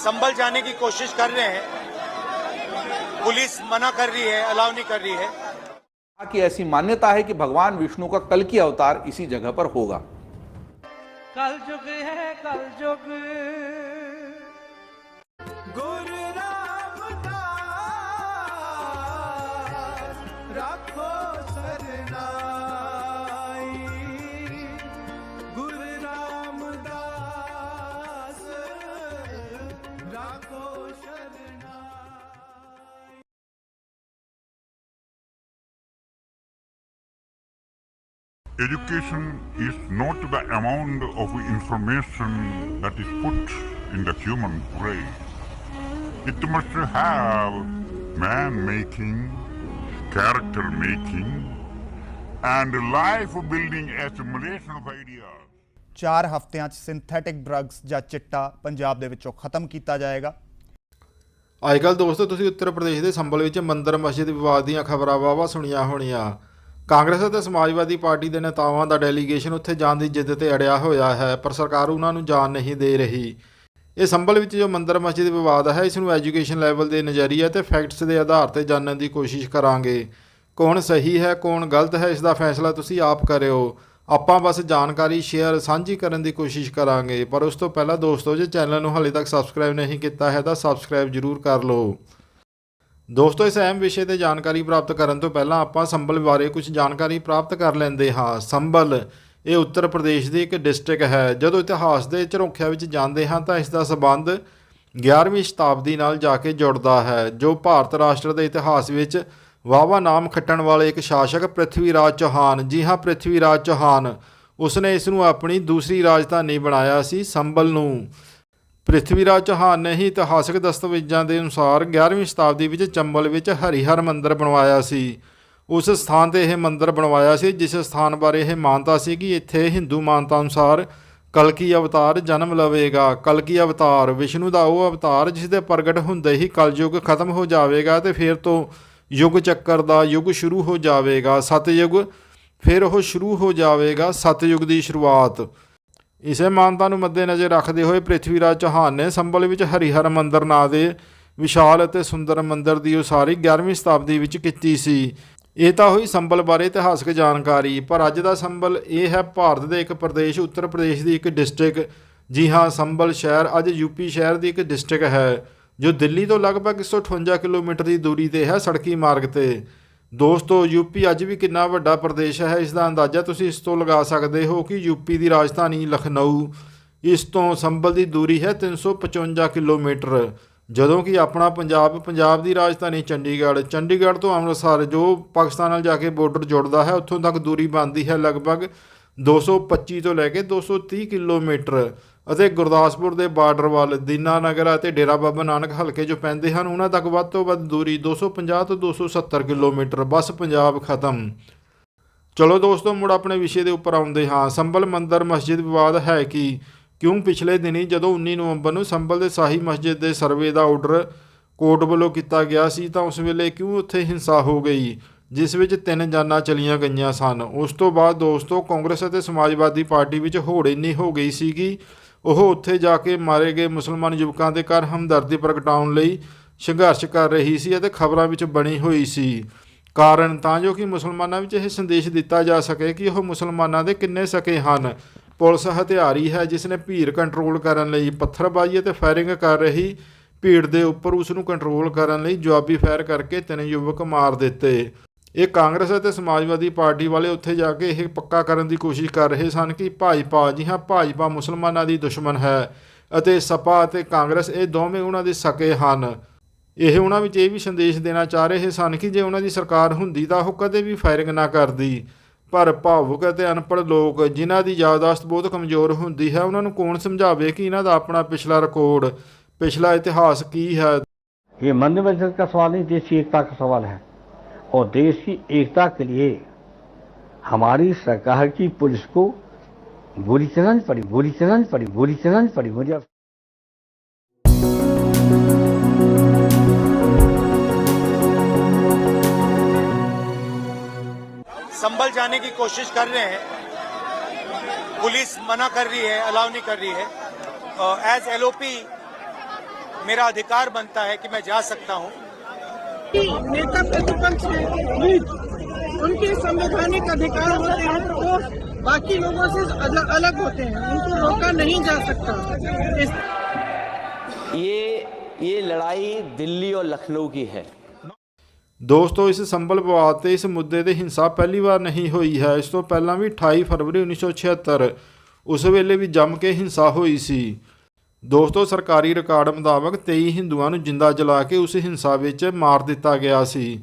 संभल जाने की कोशिश कर रहे हैं। पुलिस मना कर रही है अलाउ नहीं कर रही है। कि ऐसी मान्यता है कि भगवान विष्णु का कल की अवतार इसी जगह पर होगा। कल युग है कल युग ਗੁਰੂ Education is not the amount of information that is put in the human brain. It must have man making, character making, and life building assimilation of ideas. ਚਾਰ ਹਫ਼ਤਿਆਂ 'ਚ ਸਿੰਥੈਟਿਕ ਡਰੱਗਸ ਜਾਂ ਚਿੱਟਾ ਪੰਜਾਬ ਦੇ ਵਿੱਚੋਂ ਖਤਮ ਕੀਤਾ ਜਾਏਗਾ ਅੱਜਕੱਲ ਦੋਸਤੋ ਤੁਸੀਂ ਉੱਤਰ ਪ੍ਰਦੇਸ਼ ਦੇ ਸੰਭਲ ਵਿੱਚ ਮੰਦਰ ਮਸਜਿਦ ਵਿਵਾਦ ਦੀਆਂ ਖਬਰਾਂ ਵਾਵਾ ਸੁਣੀਆਂ ਹੋਣੀਆਂ ਕਾਂਗਰਸ ਅਤੇ ਸਮਾਜਵਾਦੀ ਪਾਰਟੀ ਦੇ ਨੇਤਾਵਾਂ ਦਾ ਡੈਲੀਗੇਸ਼ਨ ਉੱਥੇ ਜਾਣ ਦੀ ਜਿੱਦ ਤੇ ਅੜਿਆ ਹੋਇਆ ਹੈ, ਪਰ ਸਰਕਾਰ ਉਹਨਾਂ ਨੂੰ ਜਾਣ ਨਹੀਂ ਦੇ ਰਹੀ। ਇਹ ਸੰਭਲ ਵਿੱਚ ਜੋ ਮੰਦਰ ਮਸਜਿਦ ਵਿਵਾਦ ਹੈ, ਇਸ ਨੂੰ ਐਜੂਕੇਸ਼ਨ ਲੈਵਲ ਦੇ ਨਜ਼ਰੀਏ ਤੇ ਫੈਕਟਸ ਦੇ ਆਧਾਰ ਤੇ ਜਾਣਨ ਦੀ ਕੋਸ਼ਿਸ਼ ਕਰਾਂਗੇ। ਕੌਣ ਸਹੀ ਹੈ, ਕੌਣ ਗਲਤ ਹੈ, ਇਸ ਦਾ ਫੈਸਲਾ ਤੁਸੀਂ ਆਪ ਕਰਿਓ। ਆਪਾਂ ਬਸ ਜਾਣਕਾਰੀ ਸ਼ੇਅਰ ਸਾਂਝੀ ਕਰਨ ਦੀ ਕੋਸ਼ਿਸ਼ ਕਰਾਂਗੇ, ਪਰ ਉਸ ਤੋਂ ਪਹਿਲਾਂ ਦੋਸਤੋ, ਜੇ ਚੈਨਲ ਨੂੰ ਹਾਲੇ ਤੱਕ ਸਬਸਕ੍ਰਾਈਬ ਨਹੀਂ ਕੀਤਾ ਹੈ, ਤਾਂ ਸਬਸਕ੍ਰਾਈਬ ਜ਼ਰੂਰ ਕਰ ਲਓ। ਦੋਸਤੋ, ਇਸ ਅਹਿਮ ਵਿਸ਼ੇ ਤੇ ਜਾਣਕਾਰੀ ਪ੍ਰਾਪਤ ਕਰਨ ਤੋਂ ਪਹਿਲਾਂ ਆਪਾਂ ਸੰਭਲ ਬਾਰੇ ਕੁਝ ਜਾਣਕਾਰੀ ਪ੍ਰਾਪਤ ਕਰ ਲੈਂਦੇ ਹਾਂ। ਸੰਭਲ, ਇਹ ਉੱਤਰ ਪ੍ਰਦੇਸ਼ ਦੀ ਇੱਕ ਡਿਸਟ੍ਰਿਕਟ ਹੈ। ਜਦੋਂ ਇਤਿਹਾਸ ਦੇ ਝਰੋਖਿਆਂ ਵਿੱਚ ਜਾਂਦੇ ਹਾਂ ਤਾਂ ਇਸ ਦਾ ਸਬੰਧ 11ਵੀਂ ਸ਼ਤਾਬਦੀ ਨਾਲ ਜਾ ਕੇ ਜੁੜਦਾ ਹੈ, ਜੋ ਭਾਰਤ ਰਾਸ਼ਟਰ ਦੇ ਇਤਿਹਾਸ ਵਿੱਚ ਵਾਵਾ ਨਾਮ ਖੱਟਣ ਵਾਲੇ ਇੱਕ ਸ਼ਾਸਕ ਪ੍ਰਿਥਵੀ ਰਾਜ ਚੌਹਾਨ, ਜੀ ਹਾਂ ਪ੍ਰਿਥਵੀ ਰਾਜ ਚੌਹਾਨ। ਉਸਨੇ ਇਸ ਨੂੰ ਆਪਣੀ ਦੂਸਰੀ ਰਾਜਧਾਨੀ ਬਣਾਇਆ ਸੀ, ਸੰਭਲ ਨੂੰ। ਪ੍ਰਿਥਵੀ ਰਾਜ ਚੌਹਾਨ ਨੇ ਹੀ ਇਤਿਹਾਸਕ ਦਸਤਾਵੇਜ਼ਾਂ ਦੇ ਅਨੁਸਾਰ 11ਵੀਂ ਸ਼ਤਾਬਦੀ ਵਿੱਚ ਚੰਬਲ ਵਿੱਚ ਹਰੀਹਰ ਮੰਦਿਰ ਬਣਵਾਇਆ ਸੀ। ਉਸ ਸਥਾਨ ਤੇ ਇਹ ਮੰਦਿਰ ਬਣਵਾਇਆ ਸੀ, ਜਿਸ ਸਥਾਨ ਬਾਰੇ ਇਹ ਮਾਨਤਾ ਸੀ ਕਿ ਇੱਥੇ ਹਿੰਦੂ ਮਾਨਤਾ ਅਨੁਸਾਰ ਕਲਕੀ ਅਵਤਾਰ ਜਨਮ ਲਵੇਗਾ। ਕਲਕੀ ਅਵਤਾਰ, ਵਿਸ਼ਨੂੰ ਦਾ ਉਹ ਅਵਤਾਰ ਜਿਸ ਦੇ ਪ੍ਰਗਟ ਹੁੰਦੇ ਹੀ ਕਲਯੁਗ ਖਤਮ ਹੋ ਜਾਵੇਗਾ ਤੇ ਫਿਰ ਤੋਂ ਯੁੱਗ ਚੱਕਰ ਦਾ ਯੁੱਗ ਸ਼ੁਰੂ ਹੋ ਜਾਵੇਗਾ। ਸਤਯੁਗ, ਫਿਰ ਉਹ ਸ਼ੁਰੂ ਹੋ ਜਾਵੇਗਾ ਸਤਯੁਗ ਦੀ ਸ਼ੁਰੂਆਤ। ਇਸੇ ਮਾਨਤਾ ਨੂੰ ਮੱਦੇਨਜ਼ਰ ਰੱਖਦੇ ਹੋਏ ਪ੍ਰਿਥਵੀ ਰਾਜ ਚੌਹਾਨ ਨੇ ਸੰਭਲ ਵਿੱਚ ਹਰੀਹਰ ਮੰਦਰ ਨਾਂ ਦੇ ਵਿਸ਼ਾਲ ਅਤੇ ਸੁੰਦਰ ਮੰਦਰ ਦੀ ਉਸਾਰੀ 11ਵੀਂ ਸ਼ਤਾਬਦੀ ਵਿੱਚ ਕੀਤੀ ਸੀ। ਇਹ ਤਾਂ ਹੋਈ ਸੰਭਲ ਬਾਰੇ ਇਤਿਹਾਸਕ ਜਾਣਕਾਰੀ, ਪਰ ਅੱਜ ਦਾ ਸੰਭਲ ਇਹ ਹੈ ਭਾਰਤ ਦੇ ਇੱਕ ਪ੍ਰਦੇਸ਼, ਉੱਤਰ ਪ੍ਰਦੇਸ਼ ਦੀ ਇੱਕ ਡਿਸਟ੍ਰਿਕਟ। ਜੀ ਹਾਂ, ਸੰਭਲ ਸ਼ਹਿਰ ਅੱਜ ਯੂਪੀ ਸ਼ਹਿਰ ਦੀ ਇੱਕ ਡਿਸਟ੍ਰਿਕਟ ਹੈ, ਜੋ ਦਿੱਲੀ ਤੋਂ ਲਗਭਗ 158 ਕਿਲੋਮੀਟਰ ਦੀ ਦੂਰੀ ਤੇ ਹੈ ਸੜਕੀ ਮਾਰਗ ਤੇ। ਦੋਸਤੋ ਯੂਪੀ ਅੱਜ ਵੀ ਕਿੰਨਾ ਵੱਡਾ ਪ੍ਰਦੇਸ਼ ਹੈ, ਇਸ ਦਾ ਅੰਦਾਜ਼ਾ ਤੁਸੀਂ ਇਸ ਤੋਂ ਲਗਾ ਸਕਦੇ ਹੋ ਕਿ ਯੂਪੀ ਦੀ ਰਾਜਧਾਨੀ ਲਖਨਊ ਇਸ ਤੋਂ ਸੰਭਲ ਦੀ ਦੂਰੀ ਹੈ 355 ਕਿਲੋਮੀਟਰ। ਜਦੋਂ ਕਿ ਆਪਣਾ ਪੰਜਾਬ ਪੰਜਾਬ ਦੀ ਰਾਜਧਾਨੀ ਚੰਡੀਗੜ੍ਹ ਚੰਡੀਗੜ੍ਹ ਤੋਂ ਅੰਮ੍ਰਿਤਸਰ, ਜੋ ਪਾਕਿਸਤਾਨ ਨਾਲ ਜਾ ਕੇ ਬਾਰਡਰ ਜੁੜਦਾ ਹੈ, ਉੱਥੋਂ ਤੱਕ ਦੂਰੀ ਬਣਦੀ ਹੈ ਲਗਭਗ 225 ਤੋਂ ਲੈ ਕੇ 230 ਕਿਲੋਮੀਟਰ। ਅਤੇ ਗੁਰਦਾਸਪੁਰ ਦੇ ਬਾਰਡਰ ਵੱਲ ਦੀਨਾਨਗਰ ਅਤੇ ਡੇਰਾ ਬਾਬਾ ਨਾਨਕ ਹਲਕੇ ਜੋ ਪੈਂਦੇ ਹਨ, ਉਹਨਾਂ ਤੱਕ ਵੱਧ ਤੋਂ ਵੱਧ ਦੂਰੀ 250 ਤੋਂ 270 ਕਿਲੋਮੀਟਰ। ਬਸ ਪੰਜਾਬ ਖਤਮ। ਚਲੋ ਦੋਸਤੋ, ਮੁੜ ਆਪਣੇ ਵਿਸ਼ੇ ਦੇ ਉੱਪਰ ਆਉਂਦੇ ਹਾਂ। ਸੰਭਲ ਮੰਦਰ ਮਸਜਿਦ ਵਿਵਾਦ ਹੈ ਕਿ ਕਿਉਂ ਪਿਛਲੇ ਦਿਨੀ ਜਦੋਂ 19 ਨਵੰਬਰ ਨੂੰ ਸੰਭਲ ਦੇ ਸਾਹੀ ਮਸਜਿਦ ਦੇ ਸਰਵੇ ਦਾ ਆਰਡਰ ਕੋਰਟ ਵੱਲੋਂ ਕੀਤਾ ਗਿਆ ਸੀ, ਤਾਂ ਉਸ ਵੇਲੇ ਕਿਉਂ ਉੱਥੇ ਹਿੰਸਾ ਹੋ ਗਈ, ਜਿਸ ਵਿੱਚ ਤਿੰਨ ਜਾਨਾਂ ਚਲੀਆਂ ਗਈਆਂ ਸਨ। ਉਸ ਤੋਂ ਬਾਅਦ ਦੋਸਤੋ, ਕਾਂਗਰਸ ਅਤੇ ਸਮਾਜਵਾਦੀ ਪਾਰਟੀ ਵਿੱਚ ਹੋੜ ਇੰਨੀ ਹੋ ਗਈ ਸੀਗੀ ਉਹ ਉੱਥੇ ਜਾ ਕੇ ਮਾਰੇ ਗਏ ਮੁਸਲਮਾਨ ਯੁਵਕਾਂ ਦੇ ਘਰ ਹਮਦਰਦੀ ਪ੍ਰਗਟਾਉਣ ਲਈ ਸੰਘਰਸ਼ ਕਰ ਰਹੀ ਸੀ ਅਤੇ ਖਬਰਾਂ ਵਿੱਚ ਬਣੀ ਹੋਈ ਸੀ। ਕਾਰਨ ਤਾਂ ਜੋ ਕਿ ਮੁਸਲਮਾਨਾਂ ਵਿੱਚ ਇਹ ਸੰਦੇਸ਼ ਦਿੱਤਾ ਜਾ ਸਕੇ ਕਿ ਉਹ ਮੁਸਲਮਾਨਾਂ ਦੇ ਕਿੰਨੇ ਸਕੇ ਹਨ। ਪੁਲਿਸ ਹਥਿਆਰੀ ਹੈ ਜਿਸ ਨੇ ਭੀੜ ਕੰਟਰੋਲ ਕਰਨ ਲਈ ਪੱਥਰਬਾਜ਼ੀ ਅਤੇ ਫਾਇਰਿੰਗ ਕਰ ਰਹੀ ਭੀੜ ਦੇ ਉੱਪਰ ਉਸ ਨੂੰ ਕੰਟਰੋਲ ਕਰਨ ਲਈ ਜਵਾਬੀ ਫਾਇਰ ਕਰਕੇ ਤਿੰਨ ਯੁਵਕ ਮਾਰ ਦਿੱਤੇ। ਇਹ ਕਾਂਗਰਸ ਅਤੇ ਸਮਾਜਵਾਦੀ ਪਾਰਟੀ ਵਾਲੇ ਉੱਥੇ ਜਾ ਕੇ ਇਹ ਪੱਕਾ ਕਰਨ ਦੀ ਕੋਸ਼ਿਸ਼ ਕਰ ਰਹੇ ਸਨ ਕਿ ਭਾਜਪਾ ਜੀ ਹਾਂ ਭਾਜਪਾ ਮੁਸਲਮਾਨਾਂ ਦੀ ਦੁਸ਼ਮਣ ਹੈ ਅਤੇ ਸਪਾ ਅਤੇ ਕਾਂਗਰਸ ਇਹ ਦੋਵੇਂ ਉਹਨਾਂ ਦੇ ਸਕੇ ਹਨ। ਇਹ ਉਹਨਾਂ ਵਿੱਚ ਇਹ ਵੀ ਸੰਦੇਸ਼ ਦੇਣਾ ਚਾਹ ਰਹੇ ਸਨ ਕਿ ਜੇ ਉਹਨਾਂ ਦੀ ਸਰਕਾਰ ਹੁੰਦੀ ਤਾਂ ਉਹ ਕਦੇ ਵੀ ਫਾਇਰਿੰਗ ਨਾ ਕਰਦੀ। ਪਰ ਭਾਵੁਕ ਅਤੇ ਅਨਪੜ੍ਹ ਲੋਕ ਜਿਨ੍ਹਾਂ ਦੀ ਯਾਦਾਸ਼ਤ ਬਹੁਤ ਕਮਜ਼ੋਰ ਹੁੰਦੀ ਹੈ, ਉਹਨਾਂ ਨੂੰ ਕੌਣ ਸਮਝਾਵੇ ਕਿ ਇਹਨਾਂ ਦਾ ਆਪਣਾ ਪਿਛਲਾ ਰਿਕਾਰਡ, ਪਿਛਲਾ ਇਤਿਹਾਸ ਕੀ ਹੈ? ਇਹ ਮੰਨ ਦਾ ਸਵਾਲ ਨਹੀਂ ਦੇਸੀ ਏਕਤਾ ਦਾ ਸਵਾਲ ਹੈ। और देश की एकता के लिए हमारी सरकार की पुलिस को गोली चलानी पड़ी गोली चलानी पड़ी गोली चलानी पड़ी, मुझे संभल जाने की कोशिश कर रहे हैं। पुलिस मना कर रही है, अलाउ नहीं कर रही है। एज एल मेरा अधिकार बनता है कि मैं जा सकता हूँ। नेता प्रतिपक्ष हैं उनके संवैधानिक अधिकार होते हैं वो बाकी लोगों से अलग अलग होते हैं उनको रोका नहीं जा सकता इस ये ये लड़ाई दिल्ली और लखनऊ की है ਦੋਸਤੋ ਇਸ ਸੰਭਲ ਵਿਵਾਦ ਤੇ ਇਸ ਮੁੱਦੇ ਤੇ ਹਿੰਸਾ ਪਹਿਲੀ ਵਾਰ ਨਹੀਂ ਹੋਈ ਹੈ ਇਸ ਤੋਂ ਪਹਿਲਾਂ ਵੀ 28 ਫਰਵਰੀ 1976 ਉਸ ਵੇਲੇ ਵੀ ਜੰਮ ਕੇ ਹਿੰਸਾ ਹੋਈ ਸੀ ਦੋਸਤੋ, ਸਰਕਾਰੀ ਰਿਕਾਰਡ ਮੁਤਾਬਕ 23 ਹਿੰਦੂਆਂ ਨੂੰ ਜਿੰਦਾ ਜਲਾ ਕੇ ਉਸ ਹਿੰਸਾ ਵਿੱਚ ਮਾਰ ਦਿੱਤਾ ਗਿਆ ਸੀ।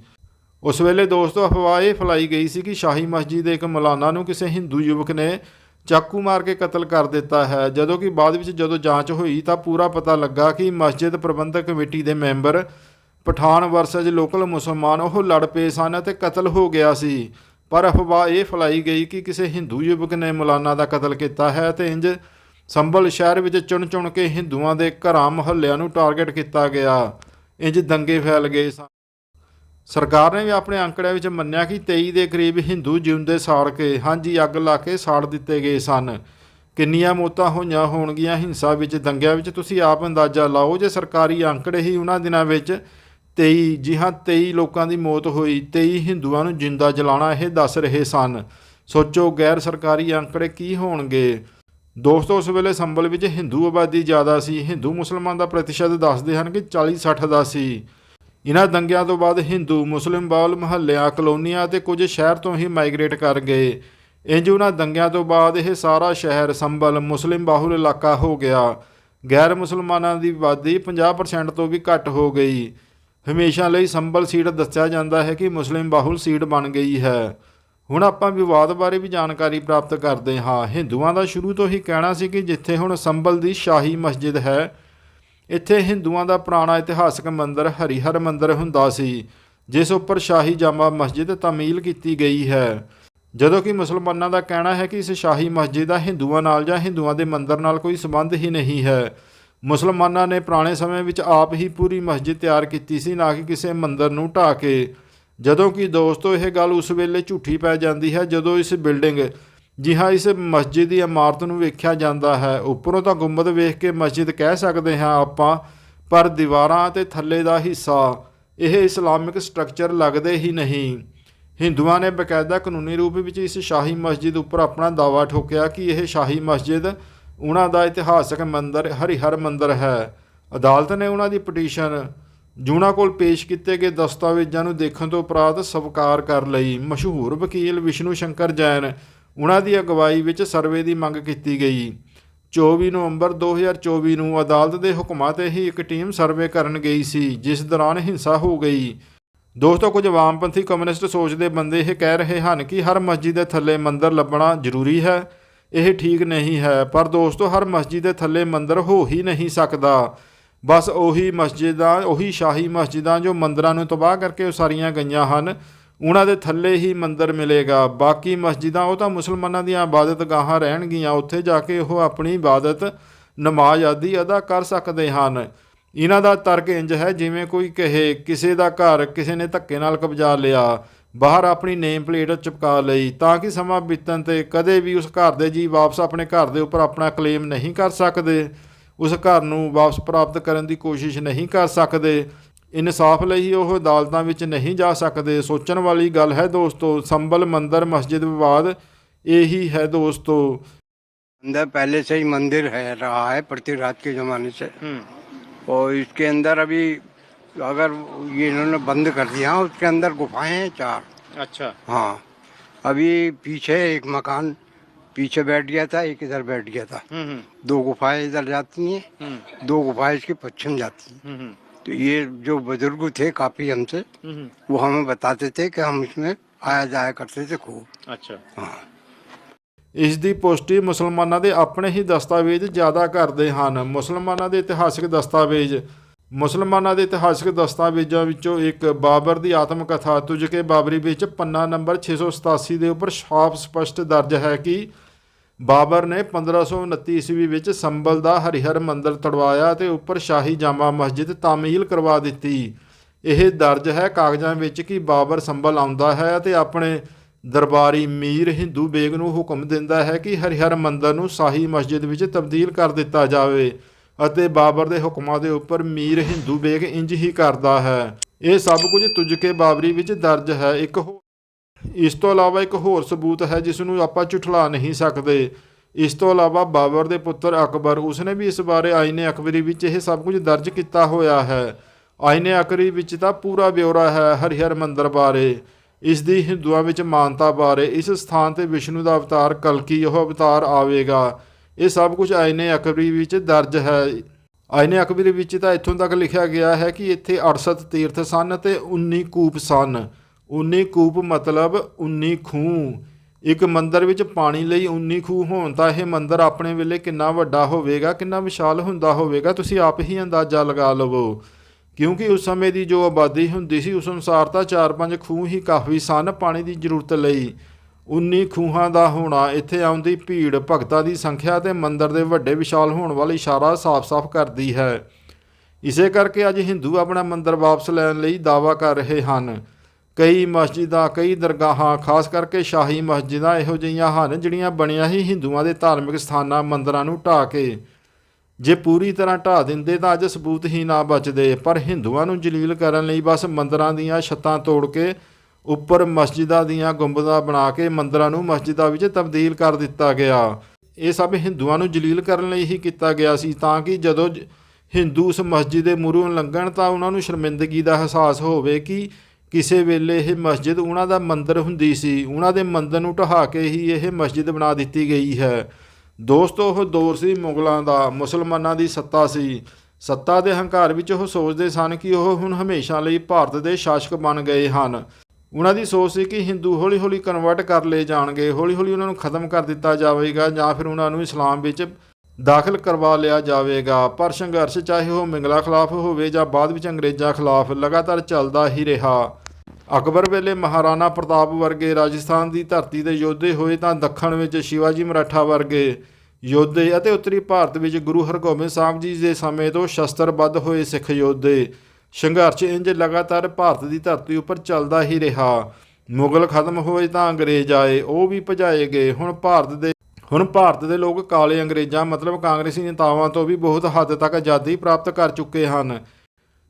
ਉਸ ਵੇਲੇ ਦੋਸਤੋ, ਅਫਵਾਹ ਇਹ ਫੈਲਾਈ ਗਈ ਸੀ ਕਿ ਸ਼ਾਹੀ ਮਸਜਿਦ ਦੇ ਇੱਕ ਮੌਲਾਨਾ ਨੂੰ ਕਿਸੇ ਹਿੰਦੂ ਯੁਵਕ ਨੇ ਚਾਕੂ ਮਾਰ ਕੇ ਕਤਲ ਕਰ ਦਿੱਤਾ ਹੈ। ਜਦੋਂ ਕਿ ਬਾਅਦ ਵਿੱਚ ਜਦੋਂ ਜਾਂਚ ਹੋਈ ਤਾਂ ਪੂਰਾ ਪਤਾ ਲੱਗਾ ਕਿ ਮਸਜਿਦ ਪ੍ਰਬੰਧਕ ਕਮੇਟੀ ਦੇ ਮੈਂਬਰ ਪਠਾਨ ਵਰਸਜ ਲੋਕਲ ਮੁਸਲਮਾਨ ਉਹ ਲੜ ਪਏ ਸਨ ਅਤੇ ਕਤਲ ਹੋ ਗਿਆ ਸੀ। ਪਰ ਅਫਵਾਹ ਇਹ ਫੈਲਾਈ ਗਈ ਕਿ ਕਿਸੇ ਹਿੰਦੂ ਯੁਵਕ ਨੇ ਮੌਲਾਨਾ ਦਾ ਕਤਲ ਕੀਤਾ ਹੈ ਤੇ ਇੰਜ ਸੰਭਲ ਸ਼ਹਿਰ ਵਿੱਚ ਚੁਣ-ਚੁਣ ਕੇ ਹਿੰਦੂਆਂ ਦੇ ਘਰਾਂ ਮੁਹੱਲਿਆਂ ਨੂੰ ਟਾਰਗੇਟ ਕੀਤਾ ਗਿਆ। ਇੰਜ ਦੰਗੇ ਫੈਲ ਗਏ ਸਨ ਸਰਕਾਰ ਨੇ ਵੀ ਆਪਣੇ ਅੰਕੜਿਆਂ ਵਿੱਚ ਮੰਨਿਆ ਕਿ 23 ਦੇ ਕਰੀਬ ਹਿੰਦੂ ਜਿਉਂਦੇ ਸਾੜ ਕੇ ਹਾਂਜੀ ਅੱਗ ਲਾ ਕੇ ਸਾੜ ਦਿੱਤੇ ਗਏ ਸਨ। ਕਿੰਨੀਆਂ ਮੌਤਾਂ ਹੋਈਆਂ ਹੋਣਗੀਆਂ, ਹਿੰਸਾ ਵਿੱਚ ਦੰਗਿਆਂ ਵਿੱਚ ਤੁਸੀਂ ਆਪ ਅੰਦਾਜ਼ਾ ਲਾਓ ਜੇ ਸਰਕਾਰੀ ਅੰਕੜੇ ਹੀ ਉਹਨਾਂ ਦਿਨਾਂ ਵਿੱਚ 23 ਜੀ ਹਾਂ 23 ਲੋਕਾਂ ਦੀ ਮੌਤ ਹੋਈ 23 ਹਿੰਦੂਆਂ ਨੂੰ ਜਿੰਦਾ ਜਲਾਣਾ ਇਹ ਦੱਸ ਰਹੇ ਸਨ। ਸੋਚੋ, ਗੈਰ ਸਰਕਾਰੀ ਅੰਕੜੇ ਕੀ ਹੋਣਗੇ? ਦੋਸਤੋ, ਉਸ ਵੇਲੇ ਸੰਭਲ ਵਿੱਚ ਹਿੰਦੂ ਆਬਾਦੀ ਜ਼ਿਆਦਾ ਸੀ। ਹਿੰਦੂ ਮੁਸਲਮਾਨ ਦਾ ਪ੍ਰਤੀਸ਼ਤ ਦੱਸਦੇ ਹਨ ਕਿ 40-60 ਦਾ ਸੀ। ਇਹਨਾਂ ਦੰਗਿਆਂ ਤੋਂ ਬਾਅਦ ਹਿੰਦੂ, ਮੁਸਲਿਮ ਬਾਲ ਮੁਹੱਲਿਆਂ, ਕਲੋਨੀਆਂ ਅਤੇ ਕੁਝ ਸ਼ਹਿਰ ਤੋਂ ਹੀ ਮਾਈਗ੍ਰੇਟ ਕਰ ਗਏ। ਇੰਜ ਉਹਨਾਂ ਦੰਗਿਆਂ ਤੋਂ ਬਾਅਦ ਇਹ ਸਾਰਾ ਸ਼ਹਿਰ ਸੰਭਲ ਮੁਸਲਿਮ ਬਾਹੁਲ ਇਲਾਕਾ ਹੋ ਗਿਆ। ਗੈਰ ਮੁਸਲਮਾਨਾਂ ਦੀ ਆਬਾਦੀ 50% ਤੋਂ ਵੀ ਘੱਟ ਹੋ ਗਈ। ਹਮੇਸ਼ਾ ਲਈ ਸੰਭਲ ਸੀਟ ਦੱਸਿਆ ਜਾਂਦਾ ਹੈ ਕਿ ਮੁਸਲਿਮ ਬਾਹੁਲ ਸੀਟ ਬਣ ਗਈ ਹੈ। ਹੁਣ ਆਪਾਂ ਵਿਵਾਦ ਬਾਰੇ ਵੀ ਜਾਣਕਾਰੀ ਪ੍ਰਾਪਤ ਕਰਦੇ ਹਾਂ। ਹਿੰਦੂਆਂ ਦਾ ਸ਼ੁਰੂ ਤੋਂ ਹੀ ਕਹਿਣਾ ਸੀ ਕਿ ਜਿੱਥੇ ਹੁਣ ਸੰਭਲ ਦੀ ਸ਼ਾਹੀ ਮਸਜਿਦ ਹੈ, ਇੱਥੇ ਹਿੰਦੂਆਂ ਦਾ ਪੁਰਾਣਾ ਇਤਿਹਾਸਕ ਮੰਦਿਰ ਹਰੀਹਰ ਮੰਦਿਰ ਹੁੰਦਾ ਸੀ, ਜਿਸ ਉੱਪਰ ਸ਼ਾਹੀ ਜਾਮਾ ਮਸਜਿਦ ਤਾਮੀਲ ਕੀਤੀ ਗਈ ਹੈ। ਜਦੋਂ ਕਿ ਮੁਸਲਮਾਨਾਂ ਦਾ ਕਹਿਣਾ ਹੈ ਕਿ ਇਸ ਸ਼ਾਹੀ ਮਸਜਿਦ ਦਾ ਹਿੰਦੂਆਂ ਨਾਲ ਜਾਂ ਹਿੰਦੂਆਂ ਦੇ ਮੰਦਿਰ ਨਾਲ ਕੋਈ ਸੰਬੰਧ ਹੀ ਨਹੀਂ ਹੈ। ਮੁਸਲਮਾਨਾਂ ਨੇ ਪੁਰਾਣੇ ਸਮੇਂ ਵਿੱਚ ਆਪ ਹੀ ਪੂਰੀ ਮਸਜਿਦ ਤਿਆਰ ਕੀਤੀ ਸੀ, ਨਾ ਕਿ ਕਿਸੇ ਮੰਦਿਰ ਨੂੰ ਢਾਹ ਕੇ। ਜਦੋਂ ਕਿ ਦੋਸਤੋ, ਇਹ ਗੱਲ ਉਸ ਵੇਲੇ ਝੂਠੀ ਪੈ ਜਾਂਦੀ ਹੈ ਜਦੋਂ ਇਸ ਬਿਲਡਿੰਗ ਜੀ ਹਾਂ, ਇਸ ਮਸਜਿਦ ਦੀ ਇਮਾਰਤ ਨੂੰ ਵੇਖਿਆ ਜਾਂਦਾ ਹੈ। ਉੱਪਰੋਂ ਤਾਂ ਗੁੰਬਦ ਵੇਖ ਕੇ ਮਸਜਿਦ ਕਹਿ ਸਕਦੇ ਹਾਂ ਆਪਾਂ, ਪਰ ਦੀਵਾਰਾਂ ਤੇ ਥੱਲੇ ਦਾ ਹਿੱਸਾ, ਇਹ ਇਸਲਾਮਿਕ ਸਟਰਕਚਰ ਲੱਗਦੇ ਹੀ ਨਹੀਂ। ਹਿੰਦੂਆਂ ਨੇ ਬਕਾਇਦਾ ਕਾਨੂੰਨੀ ਰੂਪ ਵਿੱਚ ਇਸ ਸ਼ਾਹੀ ਮਸਜਿਦ ਉੱਪਰ ਆਪਣਾ ਦਾਅਵਾ ਠੋਕਿਆ ਕਿ ਇਹ ਸ਼ਾਹੀ ਮਸਜਿਦ ਉਹਨਾਂ ਦਾ ਇਤਿਹਾਸਕ ਮੰਦਿਰ, ਹਰੀਹਰ ਮੰਦਰ ਹੈ। ਅਦਾਲਤ ਨੇ ਉਹਨਾਂ ਦੀ ਪਟੀਸ਼ਨ ਜੂਨਾ ਕੋਲ ਪੇਸ਼ ਕੀਤੇ ਗਏ ਦਸਤਾਵੇਜ਼ਾਂ ਨੂੰ ਦੇਖਣ ਤੋਂ ਉਪਰੰਤ ਸਵੀਕਾਰ ਕਰ ਲਈ ਮਸ਼ਹੂਰ ਵਕੀਲ ਵਿਸ਼ਨੂੰ ਸ਼ੰਕਰ ਜੈਨ। ਉਹਨਾਂ ਦੀ ਅਗਵਾਈ ਵਿੱਚ ਸਰਵੇ ਦੀ ਮੰਗ ਕੀਤੀ ਗਈ। 24 ਨਵੰਬਰ 2024 ਨੂੰ ਅਦਾਲਤ ਦੇ ਹੁਕਮਾਂ ਤੇ ਹੀ ਇੱਕ ਟੀਮ ਸਰਵੇ ਕਰਨ ਗਈ ਸੀ, ਜਿਸ ਦੌਰਾਨ ਹਿੰਸਾ ਹੋ ਗਈ। ਦੋਸਤੋ, ਕੁਝ ਵਾਮਪੰਥੀ ਕਮਿਊਨਿਸਟ ਸੋਚ ਦੇ ਬੰਦੇ ਇਹ ਕਹਿ ਰਹੇ ਹਨ ਕਿ ਹਰ ਮਸਜਿਦ ਦੇ ਥੱਲੇ ਮੰਦਰ ਲੱਭਣਾ ਜ਼ਰੂਰੀ ਹੈ। ਇਹ ਠੀਕ ਨਹੀਂ ਹੈ, ਪਰ ਦੋਸਤੋ, ਹਰ ਮਸਜਿਦ ਦੇ ਥੱਲੇ ਮੰਦਰ ਹੋ ਹੀ ਨਹੀਂ ਸਕਦਾ। ਬਸ ਉਹੀ ਮਸਜਿਦਾਂ, ਉਹੀ ਸ਼ਾਹੀ ਮਸਜਿਦਾਂ ਜੋ ਮੰਦਰਾਂ ਨੂੰ ਤਬਾਹ ਕਰਕੇ ਉਸਾਰੀਆਂ ਗਈਆਂ ਹਨ, ਉਹਨਾਂ ਦੇ ਥੱਲੇ ਹੀ ਮੰਦਰ ਮਿਲੇਗਾ। ਬਾਕੀ ਮਸਜਿਦਾਂ, ਉਹ ਤਾਂ ਮੁਸਲਮਾਨਾਂ ਦੀਆਂ ਇਬਾਦਤਗਾਹਾਂ ਰਹਿਣਗੀਆਂ, ਉੱਥੇ ਜਾ ਕੇ ਉਹ ਆਪਣੀ ਇਬਾਦਤ, ਨਮਾਜ਼ ਆਦਿ ਅਦਾ ਕਰ ਸਕਦੇ ਹਨ। ਇਹਨਾਂ ਦਾ ਤਰਕ ਇੰਜ ਹੈ, ਜਿਵੇਂ ਕੋਈ ਕਹੇ, ਕਿਸੇ ਦਾ ਘਰ ਕਿਸੇ ਨੇ ਧੱਕੇ ਨਾਲ ਕਬਜ਼ਾ ਲਿਆ, ਬਾਹਰ ਆਪਣੀ ਨੇਮ ਪਲੇਟ ਚਿਪਕਾ ਲਈ, ਤਾਂ ਕਿ ਸਮਾਂ ਬੀਤਣ ਤੇ ਕਦੇ ਵੀ ਉਸ ਘਰ ਦੇ ਜੀ ਵਾਪਸ ਆਪਣੇ ਘਰ ਦੇ ਉੱਪਰ ਆਪਣਾ ਕਲੇਮ ਨਹੀਂ ਕਰ ਸਕਦੇ। ਉਸ ਘਰ ਨੂੰ ਵਾਪਸ ਪ੍ਰਾਪਤ ਕਰਨ ਦੀ ਕੋਸ਼ਿਸ਼ ਨਹੀਂ ਕਰ ਸਕਦੇ ਇਨਸਾਫ ਲਈ ਉਹ ਅਦਾਲਤਾਂ ਵਿੱਚ ਨਹੀਂ ਜਾ ਸਕਦੇ ਸੋਚਣ ਵਾਲੀ ਗੱਲ ਹੈ ਦੋਸਤੋ ਸੰਭਲ ਮੰਦਰ ਮਸਜਿਦ ਵਿਵਾਦ ਇਹੀ ਹੈ ਦੋਸਤੋ अंदर पहले से ही मंदिर है रहा है पृथ्वीराज के जमाने से और इसके अंदर अभी अगर ये इन्होंने बंद कर दिया उसके अंदर गुफाएं हैं चार ਅੱਛਾ हाँ अभी पीछे एक मकान पीछे बैठ गया था एक इधर बैठ गया था दो गुफाएं इधर जाती हैं दो गुफाएं इसके पश्चिम जाती हैं तो ये जो बुजुर्ग थे काफी हमसे वो हमें बताते थे कि हम इसमें आया जाया करते थे खूब ਅੱਛਾ हाँ ਇਸ ਦੀ ਪੁਸ਼ਟੀ ਮੁਸਲਮਾਨਾਂ ਦੇ ਆਪਣੇ ਹੀ ਦਸਤਾਵੇਜ਼ ਜ਼ਿਆਦਾ ਕਰਦੇ ਹਨ ਮੁਸਲਮਾਨਾਂ ਦੇ ਇਤਿਹਾਸਕ ਦਸਤਾਵੇਜ਼ ਮੁਸਲਮਾਨਾਂ ਦੇ ਇਤਿਹਾਸਕ ਦਸਤਾਵੇਜ਼ਾਂ ਵਿੱਚੋਂ ਇੱਕ ਬਾਬਰ ਦੀ ਆਤਮ ਕਥਾ ਤੁਜਕੇ ਬਾਬਰੀ ਵਿੱਚ ਪੰਨਾ ਨੰਬਰ 687 ਦੇ ਉੱਪਰ ਸਾਫ਼ ਸਪਸ਼ਟ ਦਰਜ ਹੈ ਕਿ ਬਾਬਰ ਨੇ 1529 ਈਸਵੀ ਵਿੱਚ ਸੰਬਲ ਦਾ ਹਰੀਹਰ ਮੰਦਰ ਤੜਵਾਇਆ ਤੇ ਉੱਪਰ ਸ਼ਾਹੀ ਜਾਮਾ ਮਸਜਿਦ ਤਾਮੀਲ ਕਰਵਾ ਦਿੱਤੀ। ਇਹ ਦਰਜ ਹੈ ਕਾਗਜ਼ਾਂ ਵਿੱਚ ਕਿ ਬਾਬਰ ਸੰਬਲ ਆਉਂਦਾ ਹੈ ਅਤੇ ਆਪਣੇ ਦਰਬਾਰੀ ਮੀਰ ਹਿੰਦੂ ਬੇਗ ਨੂੰ ਹੁਕਮ ਦਿੰਦਾ ਹੈ ਕਿ ਹਰਿਹਰ ਮੰਦਰ ਨੂੰ ਸ਼ਾਹੀ ਮਸਜਿਦ ਵਿੱਚ ਤਬਦੀਲ ਕਰ ਦਿੱਤਾ ਜਾਵੇ ਅਤੇ ਬਾਬਰ ਦੇ ਹੁਕਮਾਂ ਦੇ ਉੱਪਰ ਮੀਰ ਹਿੰਦੂ ਬੇਗ ਇੰਜ ਹੀ ਕਰਦਾ ਹੈ। ਇਹ ਸਭ ਕੁਝ ਤੁਜਕੇ ਬਾਬਰੀ ਵਿੱਚ ਦਰਜ ਹੈ। ਇੱਕ ਹੋ ਇਸ ਤੋਂ ਇਲਾਵਾ ਇੱਕ ਹੋਰ ਸਬੂਤ ਹੈ ਜਿਸ ਨੂੰ ਆਪਾਂ ਝੁਠਲਾ ਨਹੀਂ ਸਕਦੇ। ਇਸ ਤੋਂ ਇਲਾਵਾ ਬਾਬਰ ਦੇ ਪੁੱਤਰ ਅਕਬਰ, ਉਸਨੇ ਵੀ ਇਸ ਬਾਰੇ ਆਇਨੇ ਅਕਬਰੀ ਵਿੱਚ ਇਹ ਸਭ ਕੁਝ ਦਰਜ ਕੀਤਾ ਹੋਇਆ ਹੈ। ਆਇਨੇ ਅਕਬਰੀ ਵਿੱਚ ਤਾਂ ਪੂਰਾ ਬਿਉਰਾ ਹੈ ਹਰਿਹਰ ਮੰਦਰ ਬਾਰੇ। ਇਸ ਦੀ ਹਿੰਦੂਆਂ ਵਿੱਚ ਮਾਨਤਾ ਬਾਰੇ, ਇਸ ਸਥਾਨ ਤੇ ਵਿਸ਼ਨੂੰ ਦਾ ਅਵਤਾਰ ਕਲਕੀ ਉਹ ਅਵਤਾਰ ਆਵੇਗਾ। ਇਹ ਸਭ ਕੁਝ ਆਇਨੇ ਅਕਬਰੀ ਵਿੱਚ ਦਰਜ ਹੈ। ਆਇਨੇ ਅਕਬਰੀ ਵਿੱਚ ਤਾਂ ਇੱਥੋਂ ਤੱਕ ਲਿਖਿਆ ਗਿਆ ਹੈ ਕਿ ਇੱਥੇ 68 ਤੀਰਥ ਸਨ ਤੇ 19 ਕੂਪ ਸਨ। 19 ਕੂਪ ਮਤਲਬ 19 ਖੂਹ। ਇੱਕ ਮੰਦਰ ਵਿੱਚ ਪਾਣੀ ਲਈ 19 ਖੂਹ ਹੋਣ ਤਾਂ ਇਹ ਮੰਦਰ ਆਪਣੇ ਵੇਲੇ ਕਿੰਨਾ ਵੱਡਾ ਹੋਵੇਗਾ, ਕਿੰਨਾ ਵਿਸ਼ਾਲ ਹੁੰਦਾ ਹੋਵੇਗਾ, ਤੁਸੀਂ ਆਪ ਹੀ ਅੰਦਾਜ਼ਾ ਲਗਾ ਲਵੋ। ਕਿਉਂਕਿ ਉਸ ਸਮੇਂ ਦੀ ਜੋ ਆਬਾਦੀ ਹੁੰਦੀ ਸੀ, ਉਸ ਅਨੁਸਾਰ ਤਾਂ 4-5 ਖੂਹ ਹੀ ਕਾਫੀ ਸਨ ਪਾਣੀ ਦੀ ਜ਼ਰੂਰਤ ਲਈ। 19 ਖੂਹਾਂ ਦਾ ਹੋਣਾ, ਇੱਥੇ ਆਉਂਦੀ ਭੀੜ, ਭਗਤਾਂ ਦੀ ਸੰਖਿਆ ਤੇ ਮੰਦਰ ਦੇ ਵੱਡੇ ਵਿਸ਼ਾਲ ਹੋਣ ਵੱਲ ਇਸ਼ਾਰਾ ਸਾਫ਼-ਸਾਫ਼ ਕਰਦੀ ਹੈ। ਇਸੇ ਕਰਕੇ ਅੱਜ ਹਿੰਦੂ ਆਪਣਾ ਮੰਦਰ ਵਾਪਸ ਲੈਣ ਲਈ ਦਾਅਵਾ ਕਰ ਰਹੇ ਹਨ। ਕਈ ਮਸਜਿਦਾਂ, ਕਈ ਦਰਗਾਹਾਂ, ਖਾਸ ਕਰਕੇ ਸ਼ਾਹੀ ਮਸਜਿਦਾਂ ਇਹੋ ਜਿਹੀਆਂ ਹਨ, ਜਿਹੜੀਆਂ ਬਣੀਆਂ ਹੀ ਹਿੰਦੂਆਂ ਦੇ ਧਾਰਮਿਕ ਸਥਾਨਾਂ, ਮੰਦਰਾਂ ਨੂੰ ਢਾਹ ਕੇ ਜੇ ਪੂਰੀ ਤਰ੍ਹਾਂ ਢਾਹ ਦਿੰਦੇ ਤਾਂ ਅੱਜ ਸਬੂਤ ਹੀ ਨਾ ਬਚਦੇ। ਪਰ ਹਿੰਦੂਆਂ ਨੂੰ ਜਲੀਲ ਕਰਨ ਲਈ ਬਸ ਮੰਦਰਾਂ ਦੀਆਂ ਛੱਤਾਂ ਤੋੜ ਕੇ ਉੱਪਰ ਮਸਜਿਦਾਂ ਦੀਆਂ ਗੁੰਬਦਾਂ ਬਣਾ ਕੇ ਮੰਦਰਾਂ ਨੂੰ ਮਸਜਿਦਾਂ ਵਿੱਚ ਤਬਦੀਲ ਕਰ ਦਿੱਤਾ ਗਿਆ। ਇਹ ਸਭ ਹਿੰਦੂਆਂ ਨੂੰ ਜਲੀਲ ਕਰਨ ਲਈ ਹੀ ਕੀਤਾ ਗਿਆ ਸੀ, ਤਾਂ ਕਿ ਜਦੋਂ ਹਿੰਦੂ ਉਸ ਮਸਜਿਦ ਦੇ ਮੂਹਰੋਂ ਲੰਘਣ ਤਾਂ ਉਹਨਾਂ ਨੂੰ ਸ਼ਰਮਿੰਦਗੀ ਦਾ ਅਹਿਸਾਸ ਹੋਵੇ ਕਿ ਕਿਸੇ ਵੇਲੇ ਇਹ ਮਸਜਿਦ ਉਹਨਾਂ ਦਾ ਮੰਦਰ ਹੁੰਦੀ ਸੀ, ਉਹਨਾਂ ਦੇ ਮੰਦਰ ਨੂੰ ਢਹਾ ਕੇ ਹੀ ਇਹ ਮਸਜਿਦ ਬਣਾ ਦਿੱਤੀ ਗਈ ਹੈ। ਦੋਸਤੋ, ਉਹ ਦੌਰ ਸੀ ਮੁਗਲਾਂ ਦਾ, ਮੁਸਲਮਾਨਾਂ ਦੀ ਸੱਤਾ ਸੀ। ਸੱਤਾ ਦੇ ਹੰਕਾਰ ਵਿੱਚ ਉਹ ਸੋਚਦੇ ਸਨ ਕਿ ਉਹ ਹੁਣ ਹਮੇਸ਼ਾ ਲਈ ਭਾਰਤ ਦੇ ਸ਼ਾਸਕ ਬਣ ਗਏ ਹਨ। ਉਹਨਾਂ ਦੀ ਸੋਚ ਸੀ ਕਿ ਹਿੰਦੂ ਹੌਲੀ-ਹੌਲੀ ਕਨਵਰਟ ਕਰ ਲਏ ਜਾਣਗੇ, ਹੌਲੀ-ਹੌਲੀ ਉਹਨਾਂ ਨੂੰ ਖਤਮ ਕਰ ਦਿੱਤਾ ਜਾਵੇਗਾ ਜਾਂ ਫਿਰ ਉਹਨਾਂ ਨੂੰ ਇਸਲਾਮ ਵਿੱਚ ਦਾਖਲ ਕਰਵਾ ਲਿਆ ਜਾਵੇਗਾ। ਪਰ ਸੰਘਰਸ਼ ਚਾਹੇ ਉਹ ਮਿੰਗਲਾ ਖਿਲਾਫ ਹੋਵੇ ਜਾਂ ਬਾਅਦ ਵਿੱਚ ਅੰਗਰੇਜ਼ਾਂ ਖਿਲਾਫ ਲਗਾਤਾਰ ਚੱਲਦਾ ਹੀ ਰਿਹਾ। ਅਕਬਰ ਵੇਲੇ ਮਹਾਰਾਣਾ ਪ੍ਰਤਾਪ ਵਰਗੇ ਰਾਜਸਥਾਨ ਦੀ ਧਰਤੀ ਦੇ ਯੋਧੇ ਹੋਏ ਤਾਂ ਦੱਖਣ ਵਿੱਚ ਸ਼ਿਵਾਜੀ ਮਰਾਠਾ ਵਰਗੇ ਯੋਧੇ ਅਤੇ ਉੱਤਰੀ ਭਾਰਤ ਵਿੱਚ ਗੁਰੂ ਹਰਗੋਬਿੰਦ ਸਾਹਿਬ ਜੀ ਦੇ ਸਮੇਂ ਤੋਂ ਸ਼ਸਤਰਬੱਧ ਹੋਏ ਸਿੱਖ ਯੋਧੇ। ਸੰਘਰਸ਼ ਇੰਜ ਲਗਾਤਾਰ ਭਾਰਤ ਦੀ ਧਰਤੀ ਉੱਪਰ ਚੱਲਦਾ ਹੀ ਰਿਹਾ। ਮੁਗਲ ਖਤਮ ਹੋਏ ਤਾਂ ਅੰਗਰੇਜ਼ ਆਏ, ਉਹ ਵੀ ਭਜਾਏ ਗਏ। ਹੁਣ ਭਾਰਤ ਦੇ ਹੁਣ ਭਾਰਤ ਦੇ ਲੋਕ ਕਾਲੇ ਅੰਗਰੇਜ਼ਾਂ, ਮਤਲਬ ਕਾਂਗਰਸੀ ਨੇਤਾਵਾਂ ਤੋਂ ਵੀ ਬਹੁਤ ਹੱਦ ਤੱਕ ਆਜ਼ਾਦੀ ਪ੍ਰਾਪਤ ਕਰ ਚੁੱਕੇ ਹਨ।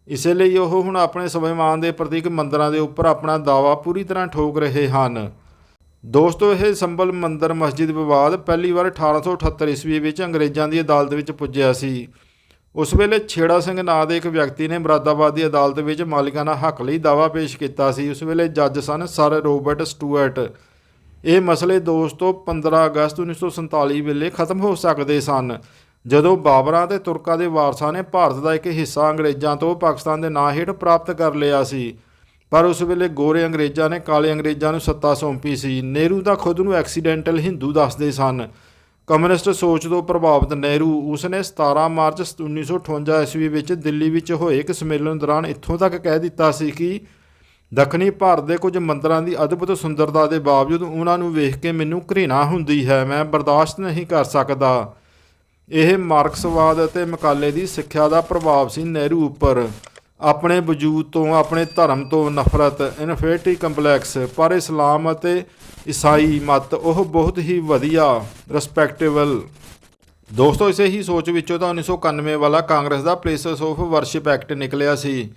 ਇਸੇ ਲਈ ਉਹ ਹੁਣ ਆਪਣੇ ਸਵੈਮਾਨ ਦੇ ਪ੍ਰਤੀਕ ਮੰਦਰਾਂ ਦੇ ਉੱਪਰ ਆਪਣਾ ਦਾਅਵਾ ਪੂਰੀ ਤਰ੍ਹਾਂ ਠੋਕ ਰਹੇ ਹਨ। ਦੋਸਤੋ, ਇਹ ਸੰਬਲ ਮੰਦਰ ਮਸਜਿਦ ਵਿਵਾਦ ਪਹਿਲੀ ਵਾਰ 1878 ਈਸਵੀ ਵਿੱਚ ਅੰਗਰੇਜ਼ਾਂ ਦੀ ਅਦਾਲਤ ਵਿੱਚ ਪੁੱਜਿਆ ਸੀ। ਉਸ ਵੇਲੇ ਛੇੜਾ ਸਿੰਘ ਨਾਂ ਦੇ ਇੱਕ ਵਿਅਕਤੀ ਨੇ ਮੁਰਾਦਾਬਾਦ ਦੀ ਅਦਾਲਤ ਵਿੱਚ ਮਾਲਿਕਾਨਾ ਹੱਕ ਲਈ ਦਾਅਵਾ ਪੇਸ਼ ਕੀਤਾ ਸੀ। ਉਸ ਵੇਲੇ ਜੱਜ ਸਨ ਸਰ ਰੋਬਰਟ ਸਟੂਅਰਟ। ਇਹ ਮਸਲੇ ਦੋਸਤੋ 15 ਅਗਸਤ 1947 ਵੇਲੇ ਖਤਮ ਹੋ ਸਕਦੇ ਸਨ, ਜਦੋਂ ਬਾਬਰਾਂ ਤੇ ਤੁਰਕਾਂ ਦੇ ਵਾਰਸਾਂ ਨੇ ਭਾਰਤ ਦਾ ਇੱਕ ਹਿੱਸਾ ਅੰਗਰੇਜ਼ਾਂ ਤੋਂ ਪਾਕਿਸਤਾਨ ਦੇ ਨਾਂ ਹੇਠ ਪ੍ਰਾਪਤ ਕਰ ਲਿਆ ਸੀ। ਪਰ ਉਸ ਵੇਲੇ ਗੋਰੇ ਅੰਗਰੇਜ਼ਾਂ ਨੇ ਕਾਲੇ ਅੰਗਰੇਜ਼ਾਂ ਨੂੰ ਸੱਤਾ ਸੌਂਪੀ ਸੀ। ਨਹਿਰੂ ਦਾ ਖੁਦ ਨੂੰ ਐਕਸੀਡੈਂਟਲ ਹਿੰਦੂ ਦੱਸਦੇ ਸਨ। ਕਮਿਊਨਿਸਟ ਸੋਚ ਤੋਂ ਪ੍ਰਭਾਵਿਤ ਨਹਿਰੂ ਉਸ ਨੇ 17 ਮਾਰਚ 1958 ਈਸਵੀ ਵਿੱਚ ਦਿੱਲੀ ਵਿੱਚ ਹੋਏ ਇੱਕ ਸੰਮੇਲਨ ਦੌਰਾਨ ਇੱਥੋਂ ਤੱਕ ਕਹਿ ਦਿੱਤਾ ਸੀ ਕਿ ਦੱਖਣੀ ਭਾਰਤ ਦੇ ਕੁਝ ਮੰਦਰਾਂ ਦੀ ਅਦਭੁਤ ਸੁੰਦਰਤਾ ਦੇ ਬਾਵਜੂਦ ਉਹਨਾਂ ਨੂੰ ਵੇਖ ਕੇ ਮੈਨੂੰ ਘ੍ਰਿਣਾ ਹੁੰਦੀ ਹੈ, ਮੈਂ ਬਰਦਾਸ਼ਤ ਨਹੀਂ ਕਰ ਸਕਦਾ। ਇਹ ਮਾਰਕਸਵਾਦ ਅਤੇ ਮਕਾਲੇ ਦੀ ਸਿੱਖਿਆ ਦਾ ਪ੍ਰਭਾਵ ਸੀ ਨਹਿਰੂ ਉੱਪਰ। ਆਪਣੇ ਵਜੂਦ ਤੋਂ, ਆਪਣੇ ਧਰਮ ਤੋਂ ਨਫ਼ਰਤ ਇਨਫੀਰੀਟੀ ਕੰਪਲੈਕਸ, ਪਰ ਇਸਲਾਮ ਅਤੇ ਈਸਾਈ ਮਤ ਉਹ ਬਹੁਤ ਹੀ ਵਧੀਆ ਰਿਸਪੈਕਟੇਬਲ ਦੋਸਤੋ, ਇਸੇ ਹੀ ਸੋਚ ਵਿੱਚੋਂ ਤਾਂ 1991 ਵਾਲਾ ਕਾਂਗਰਸ ਦਾ ਪਲੇਸਸ ਆਫ ਵਰਸ਼ਿਪ ਐਕਟ ਨਿਕਲਿਆ ਸੀ।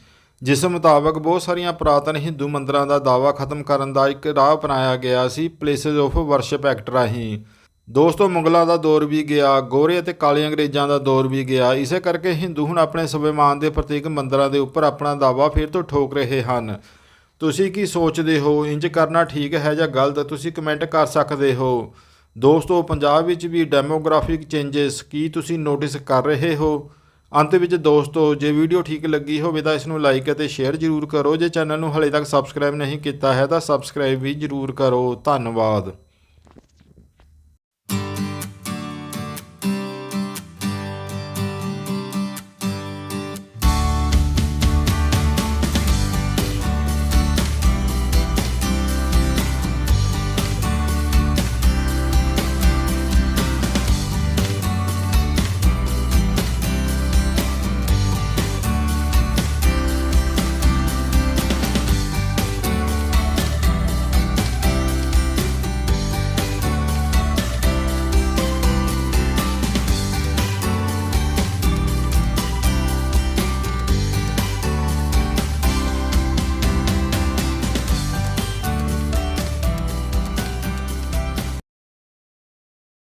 ਜਿਸ ਮੁਤਾਬਕ ਬਹੁਤ ਸਾਰੀਆਂ ਪੁਰਾਤਨ ਹਿੰਦੂ ਮੰਦਰਾਂ ਦਾ ਦਾਅਵਾ ਖਤਮ ਕਰਨ ਦਾ ਇੱਕ ਰਾਹ ਅਪਣਾਇਆ ਗਿਆ ਸੀ ਪਲੇਸਸ ਆਫ ਵਰਸ਼ਿਪ ਐਕਟ ਰਾਹੀਂ। ਦੋਸਤੋ, ਮੁਗਲਾਂ ਦਾ ਦੌਰ ਵੀ ਗਿਆ, ਗੋਰੇ ਅਤੇ ਕਾਲੇ ਅੰਗਰੇਜ਼ਾਂ ਦਾ ਦੌਰ ਵੀ ਗਿਆ। ਇਸੇ ਕਰਕੇ ਹਿੰਦੂ ਹੁਣ ਆਪਣੇ ਸਵੈਮਾਨ ਦੇ ਪ੍ਰਤੀਕ ਮੰਦਰਾਂ ਦੇ ਉੱਪਰ ਆਪਣਾ ਦਾਅਵਾ ਫਿਰ ਤੋਂ ਠੋਕ ਰਹੇ ਹਨ। ਤੁਸੀਂ ਕੀ ਸੋਚਦੇ ਹੋ? ਇੰਜ ਕਰਨਾ ਠੀਕ ਹੈ ਜਾਂ ਗਲਤ? ਤੁਸੀਂ ਕਮੈਂਟ ਕਰ ਸਕਦੇ ਹੋ। ਦੋਸਤੋ, ਪੰਜਾਬ ਵਿੱਚ ਵੀ ਡੈਮੋਗ੍ਰਾਫਿਕ ਚੇਂਜਸ ਕੀ ਤੁਸੀਂ ਨੋਟਿਸ ਕਰ ਰਹੇ ਹੋ? ਅੰਤ ਵਿੱਚ ਦੋਸਤੋ, ਜੇ ਵੀਡੀਓ ਠੀਕ ਲੱਗੀ ਹੋਵੇ ਤਾਂ ਇਸ ਨੂੰ ਲਾਈਕ ਅਤੇ ਸ਼ੇਅਰ ਜ਼ਰੂਰ ਕਰੋ। ਜੇ ਚੈਨਲ ਨੂੰ ਹਲੇ ਤੱਕ ਸਬਸਕ੍ਰਾਈਬ ਨਹੀਂ ਕੀਤਾ ਹੈ ਤਾਂ ਸਬਸਕ੍ਰਾਈਬ ਵੀ ਜ਼ਰੂਰ ਕਰੋ। ਧੰਨਵਾਦ।